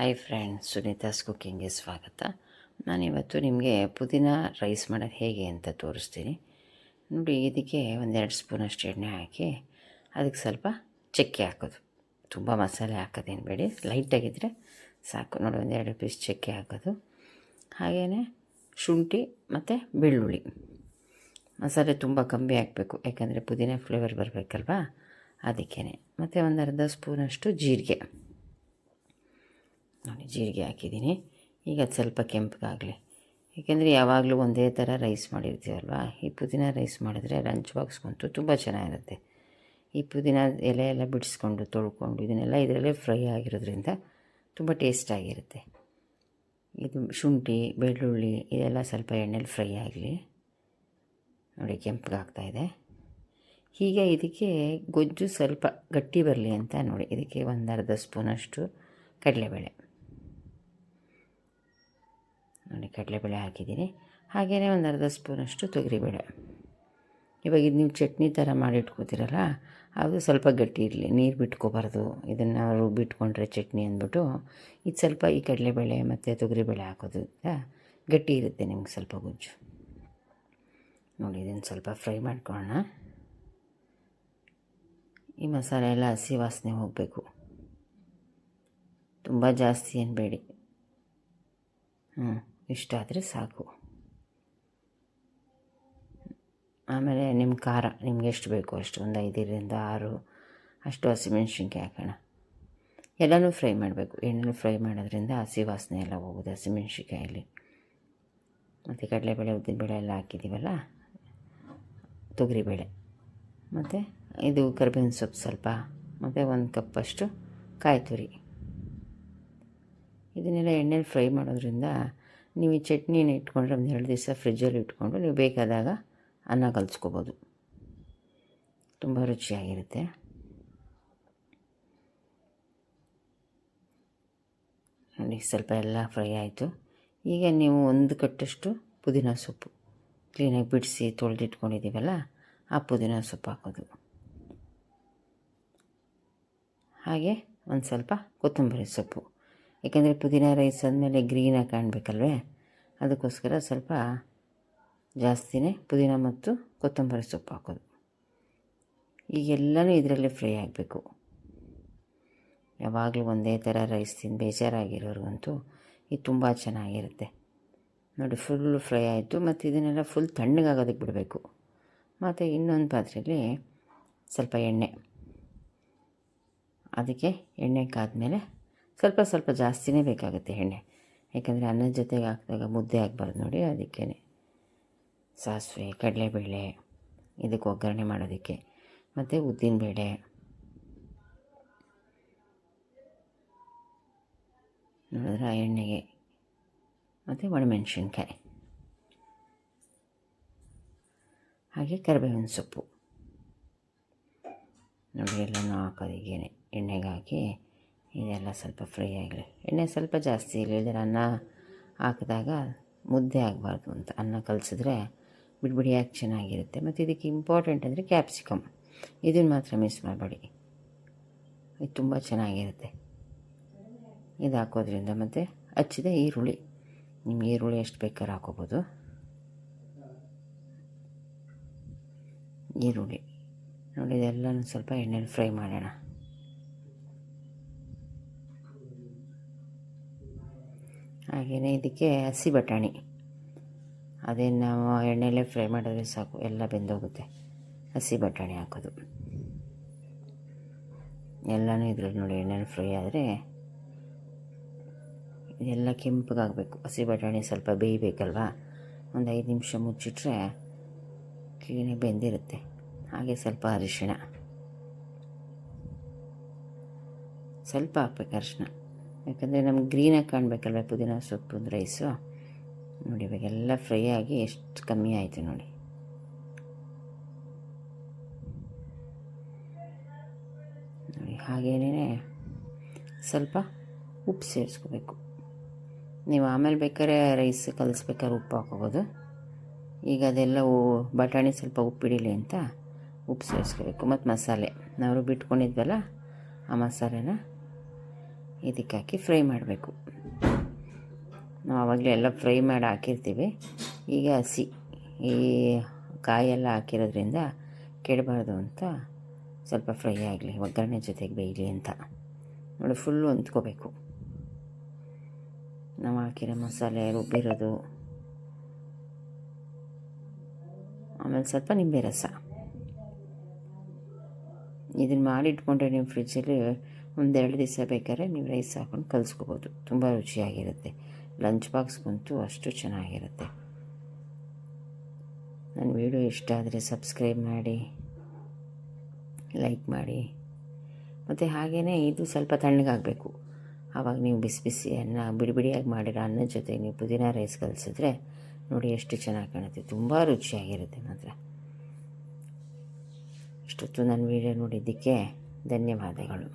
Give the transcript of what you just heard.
Hi friends ಸುನೀತಾಸ್ ಕುಕ್ಕಿಂಗ್ಗೆ ಸ್ವಾಗತ. ನಾನಿವತ್ತು ನಿಮಗೆ ಪುದೀನ ರೈಸ್ ಮಾಡೋದು ಹೇಗೆ ಅಂತ ತೋರಿಸ್ತೀನಿ. ನೋಡಿ, ಇದಕ್ಕೆ ಒಂದೆರಡು ಸ್ಪೂನಷ್ಟು ಎಣ್ಣೆ ಹಾಕಿ ಅದಕ್ಕೆ ಸ್ವಲ್ಪ ಚಕ್ಕೆ ಹಾಕೋದು. ತುಂಬ ಮಸಾಲೆ ಹಾಕೋದೇನು ಬೇಡಿ ಲೈಟಾಗಿದ್ದರೆ ಸಾಕು. ನೋಡಿ, ಒಂದೆರಡು ಪೀಸ್ ಚಕ್ಕೆ ಹಾಕೋದು. ಹಾಗೆಯೇ ಶುಂಠಿ ಮತ್ತು ಬೆಳ್ಳುಳ್ಳಿ. ಮಸಾಲೆ ತುಂಬ ಕಮ್ಮಿ ಹಾಕಬೇಕು, ಯಾಕಂದರೆ ಪುದೀನ ಫ್ಲೇವರ್ ಬರಬೇಕಲ್ವಾ? ಅದಕ್ಕೇ ಮತ್ತು ಒಂದು ಅರ್ಧ ಸ್ಪೂನಷ್ಟು ಜೀರಿಗೆ. ನೋಡಿ ಜೀರಿಗೆ ಹಾಕಿದ್ದೀನಿ. ಈಗ ಅದು ಸ್ವಲ್ಪ ಕೆಂಪಗಾಗಲಿ. ಏಕೆಂದರೆ ಯಾವಾಗಲೂ ಒಂದೇ ಥರ ರೈಸ್ ಮಾಡಿರ್ತೀವಲ್ವ? ಈ ಪುದೀನ ರೈಸ್ ಮಾಡಿದ್ರೆ ಲಂಚ್ ಬಾಕ್ಸ್ಗಂತೂ ತುಂಬ ಚೆನ್ನಾಗಿರುತ್ತೆ. ಈ ಪುದೀನ ಎಲೆ ಎಲ್ಲ ಬಿಡಿಸ್ಕೊಂಡು, ತೊಳ್ಕೊಂಡು, ಇದನ್ನೆಲ್ಲ ಇದರಲ್ಲೇ ಫ್ರೈ ಆಗಿರೋದ್ರಿಂದ ತುಂಬ ಟೇಸ್ಟಾಗಿರುತ್ತೆ ಇದು ಶುಂಠಿ, ಬೆಳ್ಳುಳ್ಳಿ, ಇದೆಲ್ಲ ಸ್ವಲ್ಪ ಎಣ್ಣೆಲಿ ಫ್ರೈ ಆಗಲಿ. ನೋಡಿ ಕೆಂಪಗಾಗ್ತಾಯಿದೆ ಹೀಗೆ ಇದಕ್ಕೆ ಗೊಜ್ಜು ಸ್ವಲ್ಪ ಗಟ್ಟಿ ಬರಲಿ ಅಂತ ನೋಡಿ. ಇದಕ್ಕೆ ಒಂದು ಅರ್ಧ ಸ್ಪೂನಷ್ಟು ಕಡಲೆಬೇಳೆ. ನೋಡಿ, ಕಡಲೆಬೇಳೆ ಹಾಕಿದ್ದೀನಿ. ಹಾಗೆಯೇ ಒಂದು ಅರ್ಧ ಸ್ಪೂನಷ್ಟು ತೊಗರಿಬೇಳೆ. ಇವಾಗ ಇದು ನೀವು ಚಟ್ನಿ ಥರ ಮಾಡಿಟ್ಕೋತೀರಲ್ಲ ಅದು ಸ್ವಲ್ಪ ಗಟ್ಟಿ ಇರಲಿ, ನೀರು ಬಿಟ್ಕೋಬಾರ್ದು. ಇದನ್ನು ರುಬ್ಬಿಟ್ಕೊಂಡ್ರೆ ಚಟ್ನಿ ಅಂದ್ಬಿಟ್ಟು, ಇದು ಸ್ವಲ್ಪ ಈ ಕಡಲೆಬೇಳೆ ಮತ್ತು ತೊಗರಿಬೇಳೆ ಹಾಕೋದ್ರಿಂದ ಗಟ್ಟಿ ಇರುತ್ತೆ ನಿಮ್ಗೆ ಸ್ವಲ್ಪ ಗೊಜ್ಜು. ನೋಡಿ, ಇದನ್ನು ಸ್ವಲ್ಪ ಫ್ರೈ ಮಾಡ್ಕೊಳ್ಳೋಣ. ಈ ಮಸಾಲೆ ಎಲ್ಲ ಹಸಿ ವಾಸನೆ ಹೋಗಬೇಕು. ತುಂಬ ಜಾಸ್ತಿ ಏನು ಬೇಡಿ. ಹ್ಞೂ ಇಷ್ಟ ಆದರೆ ಸಾಕು. ಆಮೇಲೆ ನಿಮ್ಮ ಖಾರ, ನಿಮ್ಗೆ ಎಷ್ಟು ಬೇಕು ಅಷ್ಟು, ಒಂದು ಐದರಿಂದ ಆರು, ಅಷ್ಟು ಹಸಿಮೆಣ್ಸಿನ್ಕಾಯಿ ಹಾಕೋಣ. ಎಲ್ಲನೂ ಫ್ರೈ ಮಾಡಬೇಕು. ಎಣ್ಣೆನೂ ಫ್ರೈ ಮಾಡೋದ್ರಿಂದ ಹಸಿ ವಾಸನೆ ಎಲ್ಲ ಹೋಗುತ್ತೆ ಹಸಿಮೆಣ್ಸಿನ್ಕಾಯಲ್ಲಿ ಮತ್ತು ಕಡಲೆಬೇಳೆ, ಉದ್ದಿನಬೇಳೆ ಎಲ್ಲ ಹಾಕಿದ್ದೀವಲ್ಲ? ತೊಗರಿಬೇಳೆ. ಮತ್ತು ಇದು ಕರ್ಬೇವಿನ ಸೊಪ್ಪು ಸ್ವಲ್ಪ, ಮತ್ತು ಒಂದು ಕಪ್ಪಷ್ಟು ಕಾಯಿ ತುರಿ. ಇದನ್ನೆಲ್ಲ ಎಣ್ಣೆಲಿ ಫ್ರೈ ಮಾಡೋದ್ರಿಂದ ನೀವು ಈ ಚಟ್ನಿನ ಇಟ್ಕೊಂಡ್ರೆ ಒಂದು ಎರಡು ದಿವಸ ಫ್ರಿಜ್ಜಲ್ಲಿ ಇಟ್ಕೊಂಡು ನೀವು ಬೇಕಾದಾಗ ಅನ್ನ ಕಲಿಸ್ಕೋಬೋದು. ತುಂಬ ರುಚಿಯಾಗಿರುತ್ತೆ. ನೋಡಿ, ಸ್ವಲ್ಪ ಎಲ್ಲ ಫ್ರೈ ಆಯಿತು. ಈಗ ನೀವು ಒಂದು ಕಟ್ಟಷ್ಟು ಪುದೀನ ಸೊಪ್ಪು. ಕ್ಲೀನಾಗಿ ಬಿಡಿಸಿ ತೊಳೆದಿಟ್ಕೊಂಡಿದ್ದೀವಲ್ಲ, ಆ ಪುದೀನ ಸೊಪ್ಪು ಹಾಕೋದು. ಹಾಗೆ ಒಂದು ಸ್ವಲ್ಪ ಕೊತ್ತಂಬರಿ ಸೊಪ್ಪು. ಏಕೆಂದರೆ ಪುದೀನ ರೈಸ್ ಆದಮೇಲೆ ಗ್ರೀನಾಗಿ ಕಾಣಬೇಕಲ್ವೇ? ಅದಕ್ಕೋಸ್ಕರ ಸ್ವಲ್ಪ ಜಾಸ್ತಿನೇ ಪುದೀನ ಮತ್ತು ಕೊತ್ತಂಬರಿ ಸೊಪ್ಪು ಹಾಕೋದು. ಈಗೆಲ್ಲನೂ ಇದರಲ್ಲೇ ಫ್ರೈ ಆಗಬೇಕು. ಯಾವಾಗಲೂ ಒಂದೇ ಥರ ರೈಸ್ ತಿಂದು ಬೇಜಾರಾಗಿರೋರಿಗಂತೂ ಇದು ತುಂಬ ಚೆನ್ನಾಗಿರುತ್ತೆ. ನೋಡಿ ಫುಲ್ಲು ಫ್ರೈ ಆಯಿತು ಮತ್ತು ಇದನ್ನೆಲ್ಲ ಫುಲ್ ತಣ್ಣಗಾಗೋದಕ್ಕೆ ಬಿಡಬೇಕು. ಮತ್ತು ಇನ್ನೊಂದು ಪಾತ್ರೆಯಲ್ಲಿ ಸ್ವಲ್ಪ ಎಣ್ಣೆ. ಅದಕ್ಕೆ ಎಣ್ಣೆ ಕಾದ್ಮೇಲೆ ಸ್ವಲ್ಪ ಸ್ವಲ್ಪ ಜಾಸ್ತಿನೇ ಬೇಕಾಗುತ್ತೆ ಎಣ್ಣೆ. ಯಾಕಂದರೆ ಅನ್ನದ ಜೊತೆಗೆ ಹಾಕಿದಾಗ ಮುದ್ದೆ ಆಗಬಾರ್ದು ನೋಡಿ ಅದಕ್ಕೇ ಸಾಸಿವೆ, ಕಡಲೆಬೇಳೆ, ಇದಕ್ಕೆ ಒಗ್ಗರಣೆ ಮಾಡೋದಕ್ಕೆ. ಮತ್ತು ಉದ್ದಿನಬೇಳೆ. ನೋಡಿದ್ರೆ ಆ ಎಣ್ಣೆಗೆ ಮತ್ತು ಒಣಮೆಣಸಿನ್ಕಾಯಿ. ಹಾಗೆ ಕರಿಬೇವಿನ ಸೊಪ್ಪು. ನೋಡಿ, ಎಲ್ಲನೂ ಹಾಕೋದಿಗೇನೆ ಎಣ್ಣೆಗೆ ಇದೆಲ್ಲ ಸ್ವಲ್ಪ ಫ್ರೈ ಆಗಲಿ ಎಣ್ಣೆ ಸ್ವಲ್ಪ ಜಾಸ್ತಿ ಇಲ್ಲದ್ರೆ ಅನ್ನ ಹಾಕಿದಾಗ ಮುದ್ದೆ ಆಗಬಾರ್ದು ಅಂತ. ಅನ್ನ ಕಲಸಿದ್ರೆ ಬಿಡಿಬಿಡಿಯಾಗಿ ಚೆನ್ನಾಗಿರುತ್ತೆ. ಮತ್ತು ಇದಕ್ಕೆ ಇಂಪಾರ್ಟೆಂಟ್ ಅಂದರೆ ಕ್ಯಾಪ್ಸಿಕಮ್ ಇದನ್ನು ಮಾತ್ರ ಮಿಸ್ ಮಾಡಬೇಡಿ. ಇದು ತುಂಬ ಚೆನ್ನಾಗಿರುತ್ತೆ. ಇದು ಹಾಕೋದ್ರಿಂದ ಮತ್ತು ಹಚ್ಚಿದ ಈರುಳ್ಳಿ. ನಿಮ್ಗೆ ಈರುಳ್ಳಿ ಎಷ್ಟು ಬೇಕಾದ್ರೂ ಹಾಕೋಬೋದು. ಈರುಳ್ಳಿ. ನೋಡಿ, ಇದೆಲ್ಲನೂ ಸ್ವಲ್ಪ ಎಣ್ಣೆಲಿ ಫ್ರೈ ಮಾಡೋಣ. ಹಾಗೆಯೇ ಇದಕ್ಕೆ ಹಸಿ ಬಟಾಣಿ. ಅದೇನು ನಾವು ಎಣ್ಣೆಯಲ್ಲೇ ಫ್ರೈ ಮಾಡಿದ್ರೆ ಸಾಕು, ಎಲ್ಲ ಬೆಂದೋಗುತ್ತೆ. ಹಸಿ ಬಟಾಣಿ ಹಾಕೋದು. ಎಲ್ಲನೂ ಇದ್ರಲ್ಲಿ ನೋಡಿ, ಎಣ್ಣೆಲಿ ಫ್ರೈ ಆದರೆ ಇದೆಲ್ಲ ಕೆಂಪಗಾಗಬೇಕು. ಹಸಿ ಬಟಾಣಿ ಸ್ವಲ್ಪ ಬೇಯಬೇಕಲ್ವಾ? ಒಂದು ಐದು ನಿಮಿಷ ಮುಚ್ಚಿಟ್ರೆ ಕ್ಲೀನಾಗಿ ಬೆಂದಿರುತ್ತೆ. ಹಾಗೆ ಸ್ವಲ್ಪ ಅರಿಶಿಣ. ಸ್ವಲ್ಪ ಹಾಕ್ಬೇಕು ಅರಿಶಿಣ. ಯಾಕಂದರೆ ನಮ್ಗೆ ಗ್ರೀನಾಗಿ ಕಾಣಬೇಕಲ್ವ ಪುದೀನ ಸೊಪ್ಪು ರೈಸು ನೋಡಿ, ಇವಾಗೆಲ್ಲ ಫ್ರೈ ಆಗಿ ಎಷ್ಟು ಕಮ್ಮಿ ಆಯಿತು ನೋಡಿ. ನೋಡಿ ಹಾಗೇನೇ ಸ್ವಲ್ಪ ಉಪ್ಪು ಸೇರಿಸ್ಕೋಬೇಕು. ನೀವು ಆಮೇಲೆ ಬೇಕಾದ್ರೆ ರೈಸ್ ಕಲಿಸ್ಬೇಕಾದ್ರೆ ಉಪ್ಪು ಹಾಕೋಬೋದು ಈಗ ಅದೆಲ್ಲ ಬಟಾಣಿ ಸ್ವಲ್ಪ ಉಪ್ಪಿಡಿಲಿ ಅಂತ ಉಪ್ಪು ಸೇರಿಸ್ಕೋಬೇಕು. ಮತ್ತು ಮಸಾಲೆ. ನಾವು ಬಿಟ್ಕೊಂಡಿದ್ವಲ್ಲ, ಆ ಮಸಾಲೆನ ಇದಕ್ಕೆ ಹಾಕಿ ಫ್ರೈ ಮಾಡಬೇಕು. ನಾವು ಆವಾಗಲೇ ಎಲ್ಲ ಫ್ರೈ ಮಾಡಿ ಹಾಕಿರ್ತೀವಿ. ಈಗ ಹಸಿ, ಈ ಕಾಯೆಲ್ಲ ಹಾಕಿರೋದ್ರಿಂದ ಕೆಡಬಾರ್ದು ಅಂತ ಸ್ವಲ್ಪ ಫ್ರೈ ಆಗಲಿ, ಒಗ್ಗರಣೆ ಜೊತೆಗೆ ಬೇಯಲಿ ಅಂತ. ನೋಡಿ ಫುಲ್ಲು ಹೊಂದ್ಕೋಬೇಕು. ನಾವು ಹಾಕಿರೋ ಮಸಾಲೆ ರುಬ್ಬಿರೋದು. ಆಮೇಲೆ ಸ್ವಲ್ಪ ನಿಂಬೆ ರಸ. ಇದನ್ನು ಮಾಡಿಟ್ಕೊಂಡ್ರೆ ನೀವು ಫ್ರಿಜ್ಜಲ್ಲಿ ಒಂದೆರಡು ದಿವಸ ಬೇಕಾದ್ರೆ ನೀವು ರೈಸ್ ಹಾಕೊಂಡು ಕಲಿಸ್ಕೋಬೋದು. ತುಂಬ ರುಚಿಯಾಗಿರುತ್ತೆ. ಲಂಚ್ ಬಾಕ್ಸ್ಗಂತೂ ಅಷ್ಟು ಚೆನ್ನಾಗಿರುತ್ತೆ. ನನ್ನ ವಿಡಿಯೋ ಇಷ್ಟ ಆದರೆ ಸಬ್ಸ್ಕ್ರೈಬ್ ಮಾಡಿ, ಲೈಕ್ ಮಾಡಿ. ಮತ್ತು ಹಾಗೆಯೇ ಇದು ಸ್ವಲ್ಪ ತಣ್ಣಗಾಗಬೇಕು. ಆವಾಗ ನೀವು ಬಿಸಿ ಬಿಸಿ ಅನ್ನ, ಬಿಡಿ ಬಿಡಿಯಾಗಿ ಮಾಡಿರೋ ಅನ್ನದ ಜೊತೆ ನೀವು ಪುದೀನ ರೈಸ್ ಕಲಿಸಿದ್ರೆ ನೋಡಿ ಎಷ್ಟು ಚೆನ್ನಾಗಿ ಕಾಣುತ್ತೆ. ತುಂಬ ರುಚಿಯಾಗಿರುತ್ತೆ ಮಾತ್ರ. ಇಷ್ಟೊತ್ತು ನನ್ನ ವೀಡಿಯೋ ನೋಡಿದ್ದಕ್ಕೆ ಧನ್ಯವಾದಗಳು.